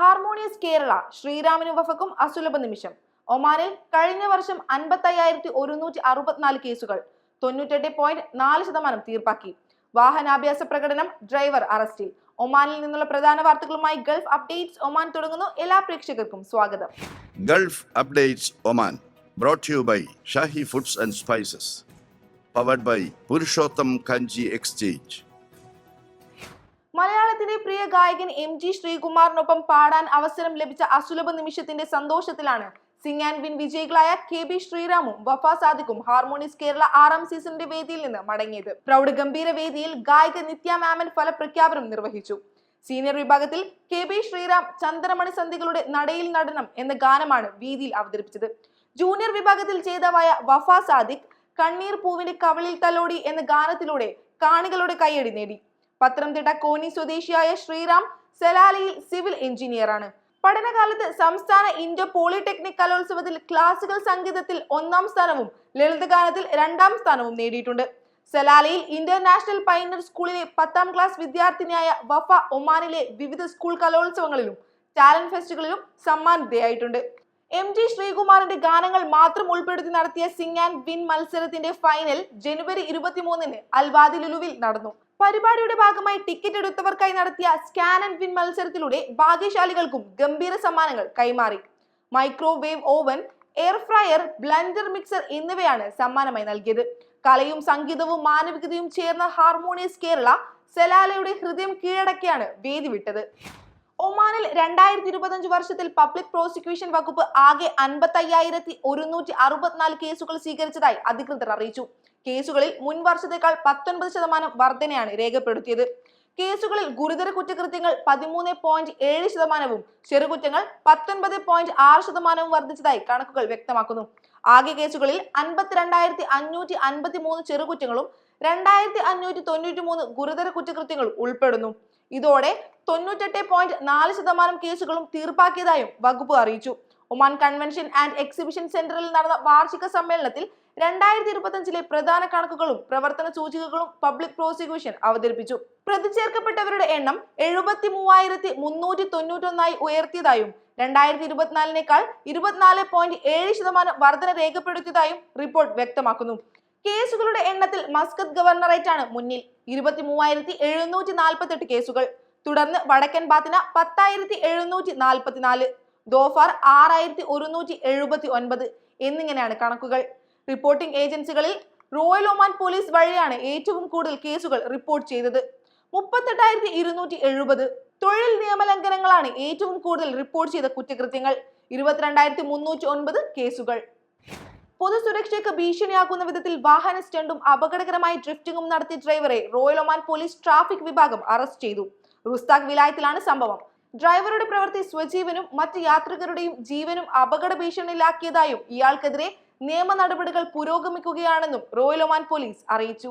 Harmonious Kerala Sreeraman വഫക്കും അസുലഭ നിമിഷം. ഒമാനിൽ കഴിഞ്ഞ വർഷം അൻപത്തയ്യായിരത്തി ഒരുന്നൂറ്റി അറുപത്തിനാല് കേസുകൾ തൊണ്ണൂറ്റെട്ട് പോയിന്റ് നാല് ശതമാനം തീർപ്പാക്കി. വാഹനാഭ്യാസ പ്രകടനം ഡ്രൈവർ അറസ്റ്റിൽ. ഒമാനിൽ നിന്നുള്ള പ്രധാന വാർത്തകളുമായി ഗൾഫ് അപ്ഡേറ്റ്സ് ഒമാൻ തുടങ്ങുന്നു. എല്ലാ പ്രേക്ഷകർക്കും സ്വാഗതം. Gulf updates Oman brought you by Shahi foods and spices powered by Purushottam Kanji exchange മലയാളത്തിലെ പ്രിയ ഗായകൻ എം ജി ശ്രീകുമാറിനൊപ്പം പാടാൻ അവസരം ലഭിച്ച അസുലഭ നിമിഷത്തിന്റെ സന്തോഷത്തിലാണ്. സിംഗ് ആൻഡ് വിൻ വിജയികളായ കെ ബി ശ്രീറാമും വഫ സാദിഖും ഹാർമോണിയസ് കേരള ആറാം സീസണിന്റെ വേദിയിൽ നിന്ന് മടങ്ങിയത്. പ്രൗഢ ഗംഭീര വേദിയിൽ ഗായിക നിത്യ മാമൻ ഫലപ്രഖ്യാപനം നിർവഹിച്ചു. സീനിയർ വിഭാഗത്തിൽ കെ ബി ശ്രീറാം ചന്ദ്രമണി സന്ധികളുടെ നടയിൽ നടനം എന്ന ഗാനമാണ് വേദിയിൽ അവതരിപ്പിച്ചത്. ജൂനിയർ വിഭാഗത്തിൽ ജേതാവായ വഫ സാദിഖ് കണ്ണീർ പൂവിന്റെ കവളിൽ തലോടി എന്ന ഗാനത്തിലൂടെ കാണികളുടെ കൈയടി നേടി. പത്തനംതിട്ട കോന്നി സ്വദേശിയായ ശ്രീറാം സെലാലിയിൽ സിവിൽ എഞ്ചിനീയറാണ് പഠനകാലത്ത് സംസ്ഥാന ഇന്ത്യ പോളിടെക്നിക് കലോത്സവത്തിൽ ക്ലാസിക്കൽ സംഗീതത്തിൽ ഒന്നാം സ്ഥാനവും ലളിതഗാനത്തിൽ രണ്ടാം സ്ഥാനവും നേടിയിട്ടുണ്ട്. സലാലയിൽ ഇന്റർനാഷണൽ പൈനർ സ്കൂളിലെ പത്താം ക്ലാസ് വിദ്യാർത്ഥിനിയായ വഫ ഒമാനിലെ വിവിധ സ്കൂൾ കലോത്സവങ്ങളിലും ടാലന്റ് ഫെസ്റ്റുകളിലും സമ്മാനിതയായിട്ടുണ്ട് എം ജി ശ്രീകുമാറിന്റെ ഗാനങ്ങൾ മാത്രം ഉൾപ്പെടുത്തി നടത്തിയ സിംഗ് ആൻഡ് വിൻ മത്സരത്തിന്റെ ഫൈനൽ ജനുവരി ഇരുപത്തിമൂന്നിന് അൽവാദി ലുലുവിൽ നടന്നു. പരിപാടിയുടെ ഭാഗമായി ടിക്കറ്റ് എടുത്തവർക്കായി നടത്തിയ സ്കാൻ ആൻഡ് വിൻ മത്സരത്തിലൂടെ ഭാഗ്യശാലികൾക്കും ഗംഭീര സമ്മാനങ്ങൾ കൈമാറി. Microwave oven air fryer blender mixer എന്നിവയാണ് സമ്മാനമായി നൽകിയത്. കലയും സംഗീതവും മാനവികതയും ചേർന്ന ഹാർമോണിയസ് കേരള സെലാലയുടെ ഹൃദയം കീഴടക്കിയാണ് വേദി വിട്ടത്. ഒമാനിൽ രണ്ടായിരത്തി ഇരുപത്തഞ്ച് വർഷത്തിൽ പബ്ലിക് പ്രോസിക്യൂഷൻ വകുപ്പ് ആകെ അൻപത്തയ്യായിരത്തി ഒരുന്നൂറ്റി അറുപത്തിനാല് കേസുകൾ സ്വീകരിച്ചതായി അധികൃതർ അറിയിച്ചു. കേസുകളിൽ മുൻ വർഷത്തേക്കാൾ പത്തൊൻപത് ശതമാനം വർധനയാണ് രേഖപ്പെടുത്തിയത്. കേസുകളിൽ ഗുരുതര കുറ്റകൃത്യങ്ങൾ പതിമൂന്ന് പോയിന്റ് ഏഴ് ശതമാനവും ചെറുകുറ്റങ്ങൾ പത്തൊൻപത് പോയിന്റ് ആറ് ശതമാനവും വർദ്ധിച്ചതായി കണക്കുകൾ വ്യക്തമാക്കുന്നു. ആകെ കേസുകളിൽ അൻപത്തിരണ്ടായിരത്തി അഞ്ഞൂറ്റി അൻപത്തി മൂന്ന് ചെറുകുറ്റങ്ങളും രണ്ടായിരത്തി അഞ്ഞൂറ്റി തൊണ്ണൂറ്റി മൂന്ന് ഗുരുതര കുറ്റകൃത്യങ്ങളും ഉൾപ്പെടുന്നു. ഇതോടെ തൊണ്ണൂറ്റെട്ട് പോയിന്റ് നാല് ശതമാനം കേസുകളും തീർപ്പാക്കിയതായും വകുപ്പ് അറിയിച്ചു. ഒമാൻ കൺവെൻഷൻ ആൻഡ് എക്സിബിഷൻ സെന്ററിൽ നടന്ന വാർഷിക സമ്മേളനത്തിൽ രണ്ടായിരത്തി ഇരുപത്തഞ്ചിലെ പ്രധാന കണക്കുകളും പ്രവർത്തന സൂചികകളും പബ്ലിക് പ്രോസിക്യൂഷൻ അവതരിപ്പിച്ചു. പ്രതിചേർക്കപ്പെട്ടവരുടെ എണ്ണം എഴുപത്തി മൂവായിരത്തി മുന്നൂറ്റി തൊണ്ണൂറ്റൊന്നായി ഉയർത്തിയതായും രണ്ടായിരത്തി ഇരുപത്തിനാലിനേക്കാൾ ഇരുപത്തിനാല് പോയിന്റ് ഏഴ് ശതമാനം വർധന രേഖപ്പെടുത്തിയതായും റിപ്പോർട്ട് വ്യക്തമാക്കുന്നു. കേസുകളുടെ എണ്ണത്തിൽ മസ്കത്ത് ഗവർണറേറ്റാണ് മുന്നിൽ. ഇരുപത്തി മൂവായിരത്തി എഴുന്നൂറ്റി നാൽപ്പത്തെട്ട് കേസുകൾ. തുടർന്ന് വടക്കൻ ബാത്തിന പത്തായിരത്തി എഴുന്നൂറ്റി നാൽപ്പത്തിനാല് ദോഫാർ ആറായിരത്തി ഒരുന്നൂറ്റി എഴുപത്തി ഒൻപത് എന്നിങ്ങനെയാണ് കണക്കുകൾ. റിപ്പോർട്ടിംഗ് ഏജൻസികളിൽ റോയൽ ഒമാൻ പോലീസ് വഴിയാണ് ഏറ്റവും കൂടുതൽ കേസുകൾ റിപ്പോർട്ട് ചെയ്തത്. മുപ്പത്തെട്ടായിരത്തി ഇരുന്നൂറ്റി എഴുപത് തൊഴിൽ നിയമലംഘനങ്ങളാണ് ഏറ്റവും കൂടുതൽ റിപ്പോർട്ട് ചെയ്ത കുറ്റകൃത്യങ്ങൾ. ഇരുപത്തിരണ്ടായിരത്തി മുന്നൂറ്റി ഒൻപത് കേസുകൾ. പൊതുസുരക്ഷയ്ക്ക് ഭീഷണിയാക്കുന്ന വിധത്തിൽ വാഹന സ്റ്റണ്ടും അപകടകരമായി ഡ്രിഫ്റ്റിംഗും നടത്തിയ ഡ്രൈവറെ റോയൽ ഒമാൻ പോലീസ് ട്രാഫിക് വിഭാഗം അറസ്റ്റ് ചെയ്തു. റുസ്താഖ് വിലായത്തിലാണ് സംഭവം. ഡ്രൈവറുടെ പ്രവൃത്തി സ്വജീവനും മറ്റ് യാത്രികരുടെയും ജീവനും അപകട ഭീഷണിയിലാക്കിയതായും ഇയാൾക്കെതിരെ നിയമ നടപടികൾ പുരോഗമിക്കുകയാണെന്നും റോയൽ ഒമാൻ പോലീസ് അറിയിച്ചു.